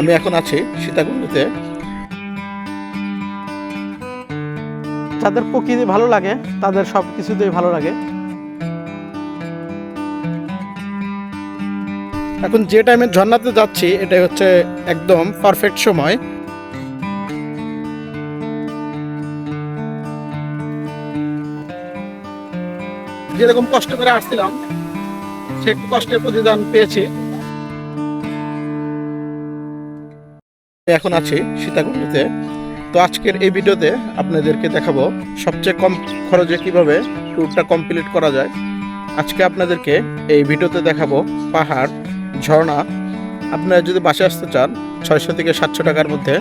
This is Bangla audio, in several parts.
আমি এখন আছি সীতাকুণ্ডতে। যাদের প্রকৃতি ভালো লাগে তাদের সব কিছুতেই ভালো লাগে। এখন যে টাইমে ঝর্ণাতে যাচ্ছি এটাই হচ্ছে একদম পারফেক্ট সময়। যেরকম কষ্ট করে আসছিলাম সে কষ্টের প্রতিদান পেয়েছি। এখন আছি সীতাকুণ্ডতে। তো আজকের এই ভিডিওতে আপনাদেরকে দেখাবো সবচেয়ে কম খরচে কীভাবে ট্যুরটা কমপ্লিট করা যায়। আজকে আপনাদেরকে এই ভিডিওতে দেখাবো পাহাড়, ঝর্ণা। আপনারা যদি বাসে আসতে চান, ছয়শো থেকে সাতশো টাকার মধ্যে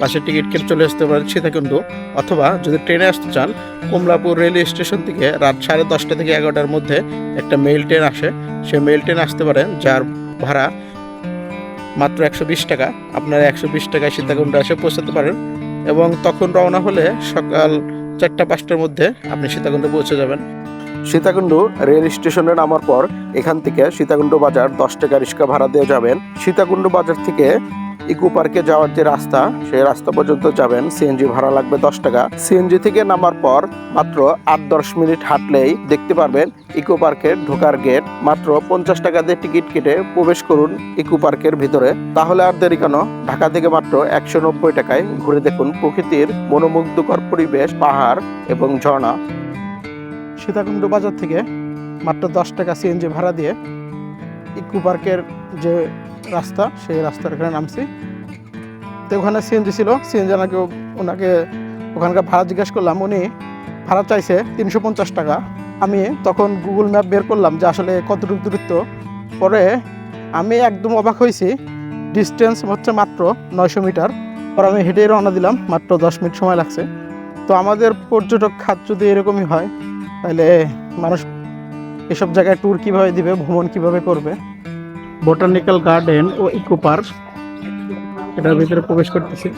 বাসের টিকিট কেটে চলে আসতে পারেন সীতাকুণ্ড, অথবা যদি ট্রেনে আসতে চান, কমলাপুর রেলওয়ে স্টেশন থেকে রাত সাড়ে দশটা থেকে এগারোটার মধ্যে একটা মেল ট্রেন আসে। সেই মেল ট্রেন আসতে পারেন, যার ভাড়া মাত্র একশো বিশ টাকা। আপনারা একশো বিশ টাকায় সীতাকুণ্ড এসে পৌঁছাতে পারেন এবং তখন রওনা হলে সকাল চারটা, পাঁচটার মধ্যে আপনি সীতাকুণ্ডে পৌঁছে যাবেন। সীতাকুণ্ড রেল স্টেশনে নামার পর এখান থেকে সীতাকুণ্ড বাজার দশ টাকা রিক্সা ভাড়া দিয়ে যাবেন। সীতাকুণ্ড বাজার থেকে ইকো পার্কে যাওয়ার যে রাস্তা, সেই রাস্তা পর্যন্ত যাবেন। সিএনজি ভাড়া লাগবে দশ টাকা। সিএনজি থেকে নামার পর মাত্র আট দশ মিনিট হাঁটলেই দেখতে পারবেন ইকো পার্কের ঢোকার গেট মাত্র পঞ্চাশ টাকা দিয়ে টিকিট কেটে প্রবেশ করুন ইকো পার্কের ভিতরে। তাহলে আর দেরি কেন? ঢাকা থেকে মাত্র একশো নব্বই টাকায় ঘুরে দেখুন প্রকৃতির মনোমুগ্ধকর পরিবেশ, পাহাড় এবং ঝর্ণা। সীতাকুণ্ড বাজার থেকে মাত্র দশ টাকা সিএনজি ভাড়া দিয়ে ইকো পার্কের যে রাস্তা, সেই রাস্তার এখানে নামছি। তো ওখানে সিএনজি ছিল সিএনজি ওনাকে ওনাকে ওখানকার ভাড়া জিজ্ঞেস করলাম, উনি ভাড়া চাইছে তিনশো পঞ্চাশ টাকা। আমি তখন গুগল ম্যাপ বের করলাম যে আসলে কতটুকু দূরত্ব। পরে আমি একদম অবাক হয়েছি ডিস্টেন্স হচ্ছে মাত্র নয়শো মিটার। পরে আমি হেঁটে রওনা দিলাম, মাত্র দশ মিনিট সময় লাগছে। তো আমাদের পর্যটক খাত যদি এরকমই হয়, তাহলে মানুষ এসব জায়গায় ট্যুর কীভাবে দিবে, ভ্রমণ কীভাবে করবে? বোটানিক্যাল গার্ডেন ও ইকো পার্ক এটার ভিতরে প্রবেশ করতেছি।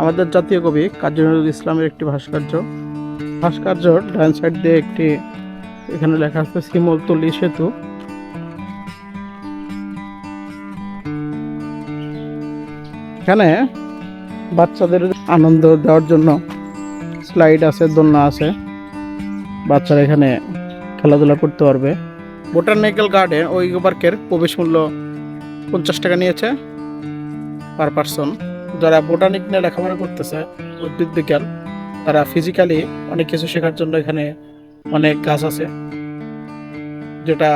আমাদের জাতীয় কবি কাজী নজরুল ইসলামের একটি ভাস্কর্য। ভাস্কর্যর ডান সাইড দিয়ে একটি এখানে লেখা আছে শিমলতলি সেতু। এখানে বাচ্চাদের আনন্দ দেওয়ার জন্য স্লাইড আছে, দোলনা আছে। বাচ্চারা এখানে খেলাধুলা করতে পারবে। বোটানিক্যাল গার্ডেন ও ইকো পার্কের প্রবেশ মূল্য পঞ্চাশ টাকা নিয়েছে পার পার্সন যারা বোটানিক নিয়ে লেখাপড়া করতেছে, উদ্ভিদ বিজ্ঞান, তারা ফিজিক্যালি অনেক কিছু শেখার জন্য এখানে অনেক গাছ আছে, যেটা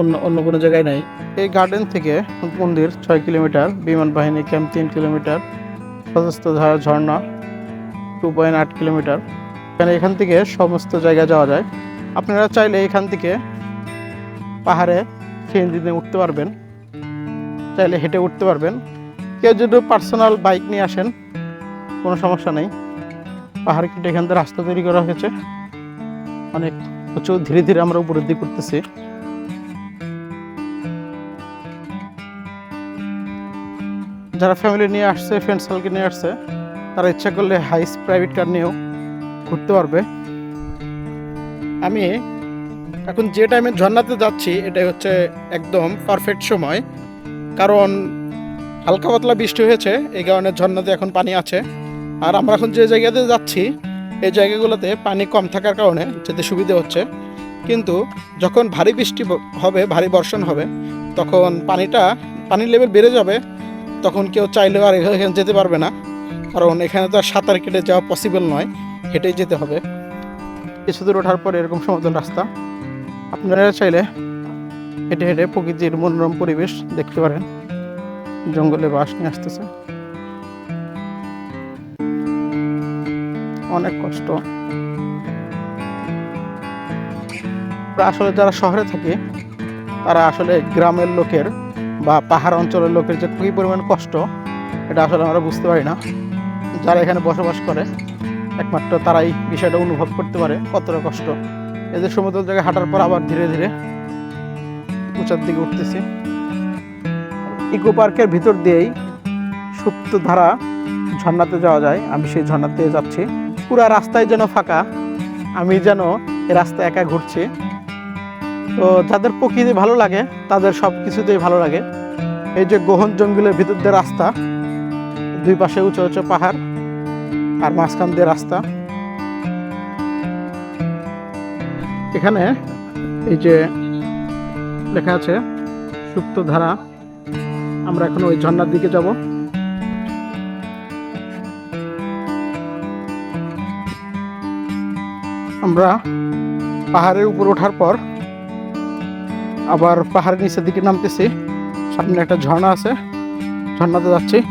অন্য অন্য কোনো জায়গায় নাই। এই গার্ডেন থেকে মন্দির ছয় কিলোমিটার, বিমান বাহিনী ক্যাম্প তিন কিলোমিটার সশস্ত্রধারা ঝর্ণা টু পয়েন্ট আট কিলোমিটার। এখানে এখান থেকে সমস্ত জায়গায় যাওয়া যায়। আপনারা চাইলে এখান থেকে পাহাড়ে সিএনজি দিয়ে উঠতে পারবেন। চাইলে হেঁটে উঠতে পারবেন। কেউ যদি পার্সোনাল বাইক নিয়ে আসেন, কোনো সমস্যা নেই। পাহাড় কেটে এখান থেকে রাস্তা তৈরি করা হয়েছে। অনেক উঁচু ধীরে ধীরে আমরা উপলব্ধি করতেছি যারা ফ্যামিলি নিয়ে আসছে ফ্রেন্ড সার্কেল নিয়ে আসছে, তারা ইচ্ছা করলে হাইস প্রাইভেট কার নিয়েও ঘুরতে পারবে। আমি এখন যে টাইমে ঝর্ণাতে যাচ্ছি, এটাই হচ্ছে একদম পারফেক্ট সময়। কারণ হালকা পাতলা বৃষ্টি হয়েছে, এই কারণে ঝর্ণাতে এখন পানি আছে। আর আমরা এখন যে জায়গাতে যাচ্ছি, এই জায়গাগুলোতে পানি কম থাকার কারণে যেতে সুবিধে হচ্ছে। কিন্তু যখন ভারী বৃষ্টি হবে, ভারী বর্ষণ হবে, তখন পানিটা, পানির লেভেল বেড়ে যাবে। তখন কেউ চাইলেও আর এখানে যেতে পারবে না। কারণ এখানে তো আর সাঁতার কেটে যাওয়া পসিবল নয়, হেঁটেই যেতে হবে। কিছু দূর ওঠার পর এরকম সমতল রাস্তা। আপনারা চাইলে হেঁটে হেঁটে প্রকৃতির মনোরম পরিবেশ দেখতে পারেন। জঙ্গলে বাস নিয়ে আসতেছে। অনেক কষ্ট। আসলে যারা শহরে থাকে, তারা আসলে গ্রামের লোকের বা পাহাড় অঞ্চলের লোকের যে কী পরিমাণ কষ্ট, এটা আসলে আমরা বুঝতে পারি না। যারা এখানে বসবাস করে, একমাত্র তারাই বিষয়টা অনুভব করতে পারে কতটা কষ্ট। এদের সমতল জায়গায় হাঁটার পর আবার ধীরে ধীরে উঁচার দিকে উঠতেছি। ইকো পার্কের ভিতর দিয়েই সুপ্ত ধারা ঝর্ণাতে যাওয়া যায়। আমি সেই ঝর্ণাতে যাচ্ছি। পুরা রাস্তায় যেন ফাঁকা। আমি যেন এই রাস্তায় একা ঘুরছি। তো যাদের প্রকৃতি ভালো লাগে, তাদের সব কিছুতেই ভালো লাগে। এই যে গহন জঙ্গলের ভিতর দিয়ে রাস্তা, দুই পাশে উঁচু উঁচু পাহাড়, আর মাঝখান দিয়ে রাস্তা। এখানে এই যে লেখা আছে সুপ্ত ধারা আমরা এখন ওই ঝর্ণার দিকে যাব। আমরা পাহাড়ের উপর ওঠার পর আবার পাহাড়ের নিচের দিকে নামতেছি। সামনে একটা ঝর্ণা আছে। ঝর্ণাতে যাচ্ছি।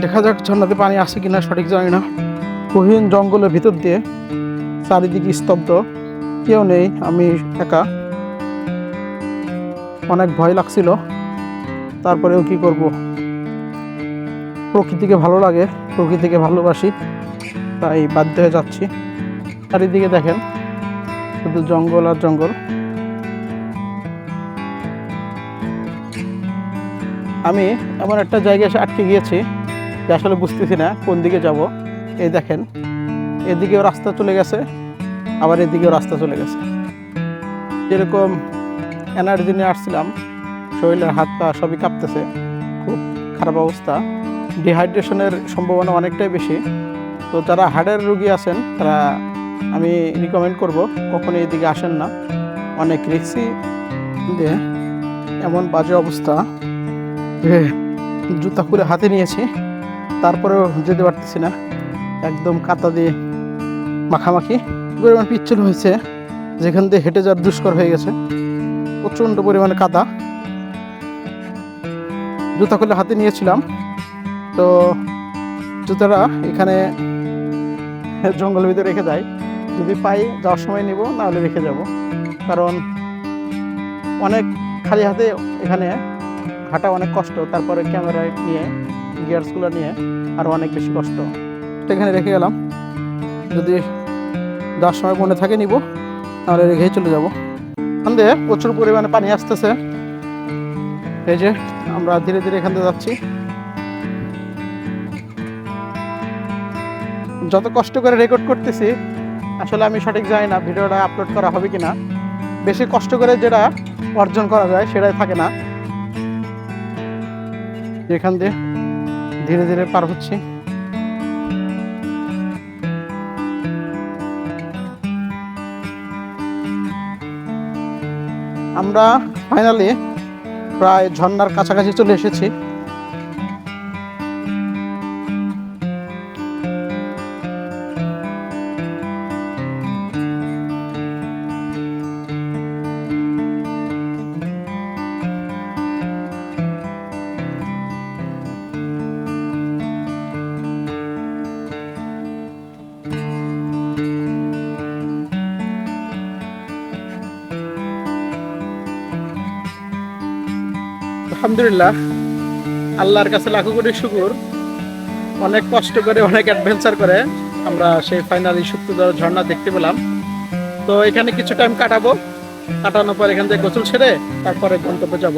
দেখা যাক ঝর্ণাতে পানি আসে কিনা, সঠিক জানি না। গহীন জঙ্গলের ভিতর দিয়ে চারিদিকে স্তব্ধ। কেউ নেই, আমি একা। অনেক ভয় লাগছিল। তারপরেও কি করব? প্রকৃতিকে ভালো লাগে, প্রকৃতিকে ভালোবাসি, তাই বাধ্য হয়ে যাচ্ছি। চারিদিকে দেখেন, শুধু জঙ্গল আর জঙ্গল। আমি এমন একটা জায়গায় এসে আটকে গিয়েছি যে আসলে বুঝতেছি না কোন দিকে যাব। এই দেখেন, এদিকেও রাস্তা চলে গেছে, আবার এদিকেও রাস্তা চলে গেছে। যেরকম এনার্জি নিয়ে আসছিলাম, শরীরের হাত পা সবই কাঁপতেছে, খুব খারাপ অবস্থা। ডিহাইড্রেশনের সম্ভাবনা অনেকটাই বেশি। তো যারা হার্টের রুগী আছেন, তারা আমি রিকমেন্ড করব, কখনো এদিকে আসেন না। অনেক রিক্সি দিয়ে এমন বাজে অবস্থা। জুতা খুলে হাতে নিয়েছি। তারপরেও যেতে পারতেছি না। একদম কাতা দিয়ে মাখামাখি। পরিমাণ পিচ্ছিল হয়েছে। যেখান দিয়ে হেঁটে যাওয়ার দুষ্কর হয়ে গেছে। প্রচণ্ড পরিমাণে কাদা। জুতা খুলে হাতে নিয়েছিলাম। তো জুতাটা এখানে জঙ্গলের ভিতরে রেখে যাই যদি পাই যাওয়ার সময় নিব, নাহলে রেখে যাব। কারণ অনেক খালি হাতে এখানে হাঁটা অনেক কষ্ট, তারপরে ক্যামেরা নিয়ে, গিয়ার্সগুলো নিয়ে আরও অনেক বেশি কষ্ট। তো এখানে রেখে গেলাম। যদি যাওয়ার সময় মনে থাকে নিব, তাহলে রেখেই চলে যাব। দিয়ে প্রচুর পরিমাণে পানি আসতেছে। এই যে, আমরা ধীরে ধীরে এখান থেকে যাচ্ছি। যত কষ্ট করে রেকর্ড করতেছি, আসলে আমি সঠিক জানি না ভিডিওটা আপলোড করা হবে কিনা। বেশি কষ্ট করে যেটা অর্জন করা যায়, সেটাই থাকে না। এখান দিয়ে ধীরে ধীরে পার হচ্ছি। আমরা ফাইনালি প্রায় ঝর্নার কাছাকাছি চলে এসেছি। আলহামদুলিল্লাহ, আল্লাহর কাছে লাখো কোটি শুকুর। অনেক কষ্ট করে, অনেক অ্যাডভেঞ্চার করে আমরা সেই ফাইনালি শুক্রবার ঝর্ণা দেখতে পেলাম। তো এখানে কিছু টাইম কাটাবো, কাটানোর পর এখান থেকে গোসল সেরে তারপরে গন্তব্যে যাব।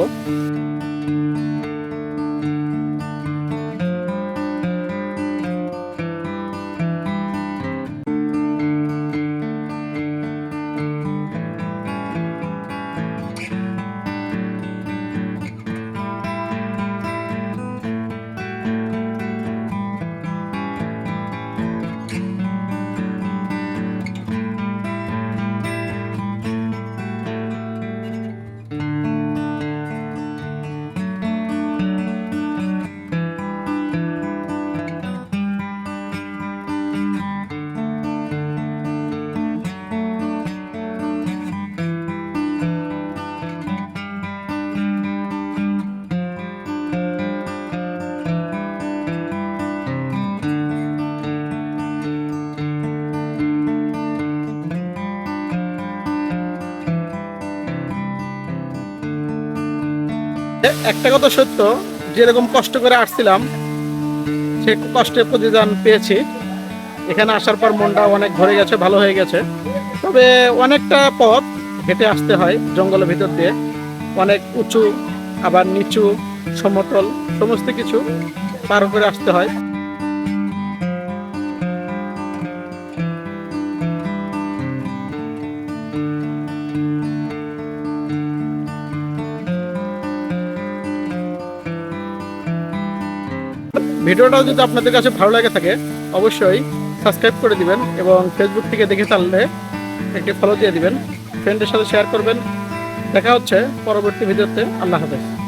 একটা কথা সত্য, যেরকম কষ্ট করে আসছিলাম, সে কষ্টের প্রতিদান পেয়েছি। এখানে আসার পর মনটা অনেক ভরে গেছে, ভালো হয়ে গেছে। তবে অনেকটা পথ হেঁটে আসতে হয় জঙ্গলের ভিতর দিয়ে। অনেক উঁচু, আবার নিচু, সমতল, সমস্ত কিছু পার করে আসতে হয়। ভিডিওটা যদি আপনাদের কাছে ভালো লাগে থাকে, অবশ্যই সাবস্ক্রাইব করে দিবেন এবং ফেসবুক থেকে দেখে থাকলে একটি ফলো দিয়ে দিবেন। ফ্রেন্ডের সাথে শেয়ার করবেন। দেখা হচ্ছে পরবর্তী ভিডিওতে। আল্লাহ হাফেজ।